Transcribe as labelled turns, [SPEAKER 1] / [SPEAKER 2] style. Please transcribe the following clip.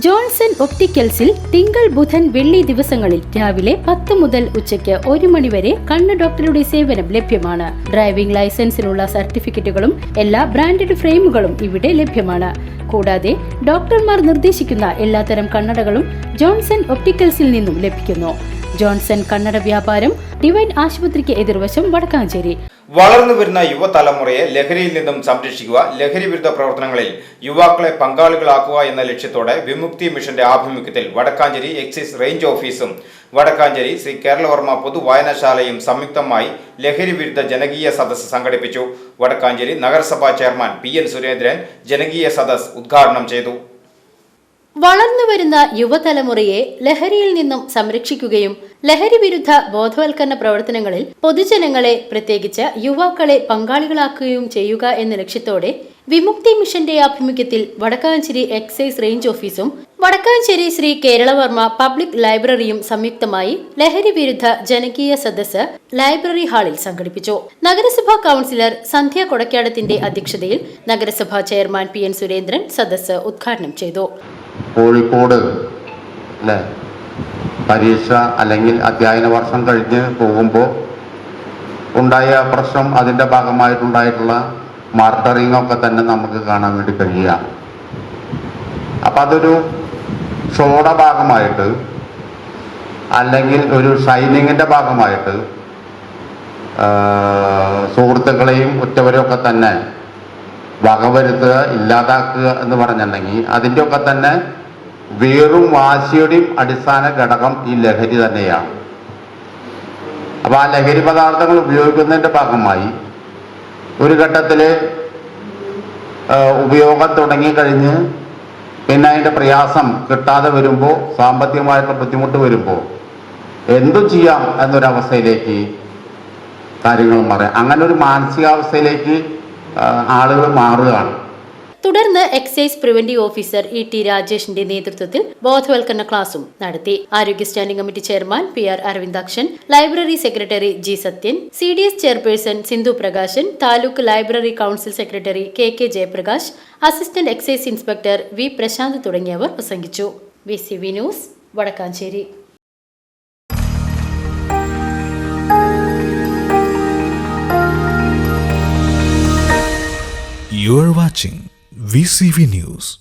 [SPEAKER 1] Johnson ഒപ്റ്റിക്കൽസിൽ തിങ്കൾ ബുധൻ വെള്ളി ദിവസങ്ങളിൽ രാവിലെ പത്ത് മുതൽ ഉച്ചയ്ക്ക് ഒരു മണിവരെ കണ്ണ് ഡോക്ടറുടെ സേവനം ലഭ്യമാണ്. ഡ്രൈവിംഗ് ലൈസൻസിനുള്ള സർട്ടിഫിക്കറ്റുകളും എല്ലാ ബ്രാൻഡഡ് ഫ്രെയിമുകളും ഇവിടെ ലഭ്യമാണ്. കൂടാതെ ഡോക്ടർമാർ നിർദ്ദേശിക്കുന്ന എല്ലാത്തരം കണ്ണടകളും ജോൺസൺ ഒപ്റ്റിക്കൽസിൽ നിന്നും ലഭിക്കുന്നു. ജോൺസൺ കണ്ണട വ്യാപാരം ഡിവൈൻ ആശുപത്രിക്ക് എതിർവശം വടക്കാഞ്ചേരി.
[SPEAKER 2] വളർന്നു വരുന്ന യുവതലമുറയെ ലഹരിയിൽ നിന്നും സംരക്ഷിക്കുക ലഹരി വിരുദ്ധ പ്രവർത്തനങ്ങളിൽ യുവാക്കളെ പങ്കാളികളാക്കുക എന്ന ലക്ഷ്യത്തോടെ വിമുക്തി മിഷന്റെ ആഭിമുഖ്യത്തിൽ വടക്കാഞ്ചേരി എക്സൈസ് റേഞ്ച് ഓഫീസും വടക്കാഞ്ചേരി ശ്രീ കേരളവർമ്മ പൊതുവായനശാലയും സംയുക്തമായി ലഹരി വിരുദ്ധ ജനകീയ സദസ് സംഘടിപ്പിച്ചു. വടക്കാഞ്ചേരി നഗരസഭാ ചെയർമാൻ പി എൻ സുരേന്ദ്രൻ ജനകീയ സദസ് ഉദ്ഘാടനം ചെയ്തു.
[SPEAKER 1] വളർന്നുവരുന്ന യുവതലമുറയെ ലഹരിയിൽ നിന്നും സംരക്ഷിക്കുകയും ലഹരി വിരുദ്ധ ബോധവൽക്കരണ പ്രവർത്തനങ്ങളിൽ പൊതുജനങ്ങളെ പ്രത്യേകിച്ച് യുവാക്കളെ പങ്കാളികളാക്കുകയും ചെയ്യുക എന്ന ലക്ഷ്യത്തോടെ വിമുക്തി മിഷന്റെ ആഭിമുഖ്യത്തിൽ വടക്കാഞ്ചേരി എക്സൈസ് റേഞ്ച് ഓഫീസും വടക്കാഞ്ചേരി ശ്രീ കേരളവർമ്മ പബ്ലിക് ലൈബ്രറിയും സംയുക്തമായി ലഹരി വിരുദ്ധ ജനകീയ സദസ് ലൈബ്രറി ഹാളിൽ സംഘടിപ്പിച്ചു. നഗരസഭാ കൌൺസിലർ സന്ധ്യ കൊടക്കാടത്തിന്റെ അധ്യക്ഷതയിൽ നഗരസഭാ ചെയർമാൻ പി എൻ സുരേന്ദ്രൻ സദസ്സ് ഉദ്ഘാടനം ചെയ്തു.
[SPEAKER 3] കോഴിക്കോട് അല്ലേ പരീക്ഷ അല്ലെങ്കിൽ അധ്യയന വർഷം കഴിഞ്ഞ് പോകുമ്പോൾ ഉണ്ടായ പ്രശ്നം അതിന്റെ ഭാഗമായിട്ടുണ്ടായിട്ടുള്ള മാർട്ടറിംഗ് ഒക്കെ തന്നെ നമുക്ക് കാണാൻ വേണ്ടി കഴിയുക. അപ്പം അതൊരു ഷോയുടെ ഭാഗമായിട്ട് അല്ലെങ്കിൽ ഒരു ഷൈനിങ്ങിന്റെ ഭാഗമായിട്ട് സുഹൃത്തുക്കളെയും ഉറ്റവരെയൊക്കെ തന്നെ വകവരുത്തുക ഇല്ലാതാക്കുക എന്ന് പറഞ്ഞിട്ടുണ്ടെങ്കിൽ അതിന്റെയൊക്കെ തന്നെ വേറും വാശിയുടെയും അടിസ്ഥാന ഘടകം ഈ ലഹരി തന്നെയാണ്. അപ്പോൾ ആ ലഹരി പദാർത്ഥങ്ങൾ ഉപയോഗിക്കുന്നതിന്റെ ഭാഗമായി ഒരു ഘട്ടത്തിൽ ഉപയോഗം തുടങ്ങിക്കഴിഞ്ഞ് പിന്നെ അതിന്റെ പ്രയാസം കിട്ടാതെ വരുമ്പോൾ സാമ്പത്തികമായിട്ടുള്ള ബുദ്ധിമുട്ട് വരുമ്പോൾ എന്തു ചെയ്യാം എന്നൊരവസ്ഥയിലേക്ക് കാര്യങ്ങൾ മാറുക അങ്ങനെ ഒരു മാനസികാവസ്ഥയിലേക്ക് ആളുകൾ മാറുകയാണ്.
[SPEAKER 1] തുടർന്ന് excise preventive officer E T രാജേഷിന്റെ നേതൃത്വത്തിൽ ബോധവൽക്കരണ ക്ലാസും നടത്തി. ആരോഗ്യ standing committee chairman P R Aravindakshan library secretary G Sathyan C D S chairperson Sindhu Prakashan taluk library council secretary K K Jayaprakash assistant excise inspector V Prasanth തുടങ്ങിയവർ പ്രസംഗിച്ചു. B C V news Vadakkanchery.
[SPEAKER 4] You are watching VCV News.